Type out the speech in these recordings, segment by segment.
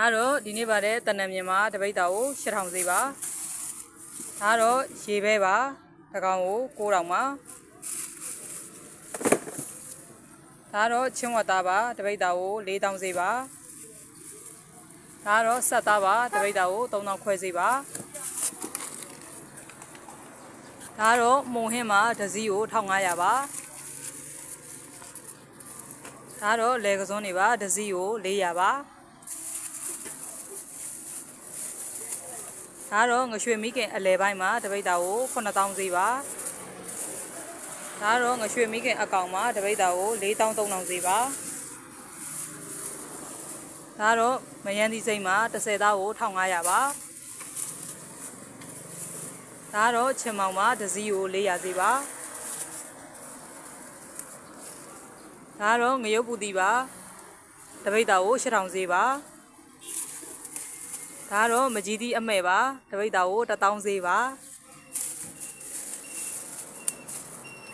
ဒါတော့ဒီနေ့ပါတဲ့တနံမြင်မှာတပိတ်တာကို8000စေးပါဒါတော့ရေပဲပါတကောင်ကို9000ပါဒါတော့ချင်းဝတ်သားပါတပိတ်တာကို4000စေးပါဒါတော့ဆက်သားပါတပိတ်တာကို3000ခွဲစေးပါဒါတော့မုံဟင်းမှာဒဇီကို1500ပါဒါတော့လေကစွန်းနေပါဒဇီကို400ပါ ဒါတော့ငရွှေမိခင်အလဲပိုင်းမှာတပိတ်တာကို9000စေးပါဒါတော့ငရွှေမိခင်အကောင်မှာတပိတ်တာကို4300စေးပါဒါတော့မယန်းသီးစိမ့်မှာ30သားကို1500ပါဒါတော့ချင်မောင်မှာဒဇီကို400စေးပါဒါတော့ငရုတ်ပူတီပါတပိတ်တာကို8000စေးပါ ဒါတော့မကြီးသီးအမဲ့ပါတပိတ်တာကို1000စေးပါ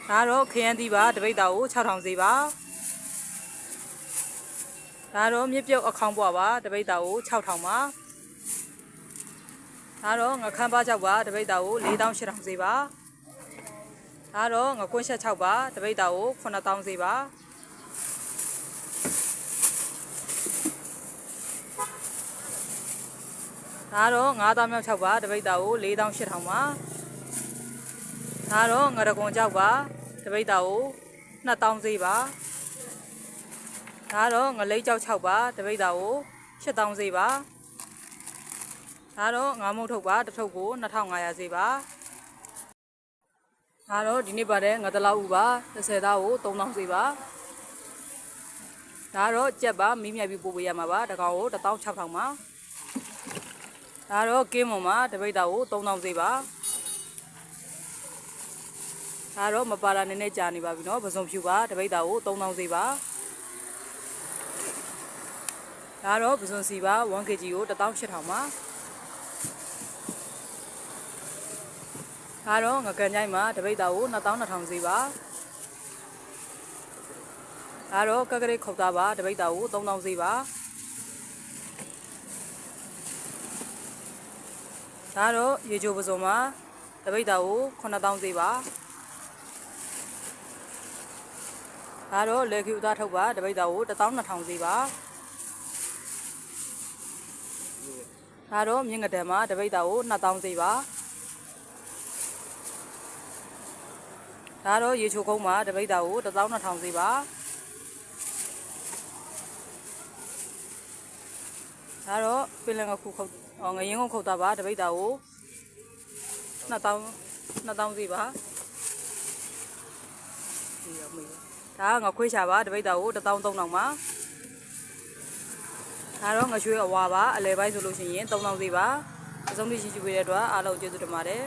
ဒါတော့ခရမ်းသီးပါတပိတ်တာကို6000စေးပါဒါတော့မြစ်ပြုတ်အခေါင်းပွားပါတပိတ်တာကို6000ပါဒါတော့ငခမ်းပါကြောက်ပါတပိတ်တာကို4800စေးပါဒါတော့ငကွန်းချက်6ပါတပိတ်တာကို9000စေးပါ ဒါတော့9000မြောက်6ပါတပိတ်တာကို4800ပါဒါတော့ငရကွန်ကြောက်ပါတပိတ်တာကို2000စေးပါဒါတော့ငလိတ်ကြောက်6ပါတပိတ်တာကို8000စေးပါဒါတော့ငါးမုတ်ထုတ်ပါတစ်ထုပ်ကို2500စေးပါဒါတော့ဒီနေ့ပါတဲ့ငါတလောက်ဥပါ30သားကို3000စေးပါဒါတော့ကြက်ပါမီးမြတ်ပြီးပို့ပေးရမှာပါတကောင်ကို16000ပါ ဒါတော့ကင်းမွန်မှာတပိတ်တာကို3000စေးပါဒါတော့မပါလာနည်းနည်းကြာနေပါပြီเนาะပစုံဖြူပါတပိတ်တာကို3000စေးပါဒါတော့ပစုံစီပါ 1kg ကို18000ပါဒါတော့ငကန်ကြိုင်းမှာတပိတ်တာကို2200စေးပါဒါတော့ကက်ကလေးခုတ်သားပါတပိတ်တာကို3000စေးပါ ဒါတော့ရေချိုပစုံမှာတပိတ်တာကို9000စေးပါဒါတော့လေကျူသားထုတ်ပါတပိတ်တာကို12000စေးပါဒါတော့မြင့်ကတံမှာတပိတ်တာကို2000စေးပါဒါတော့ရေချိုကုန်းမှာတပိတ်တာကို12000စေးပါ ဒါတော့ပင်လယ်ငခုခုတ်အော်ငရင်ကုန်းခုတ်တာပါတပိတ်တာကို2000 2000စေးပါဒီတော့မေးဒါကငခွေးချပါတပိတ်တာကို13000ပါဒါတော့ငရွှေအဝါပါအလဲပိုင်းဆိုလို့ရှိရင်3000စေးပါအစုံတိရှိရှိပေးတဲ့အတွက်အားလုံးကျေးဇူးတင်ပါတယ်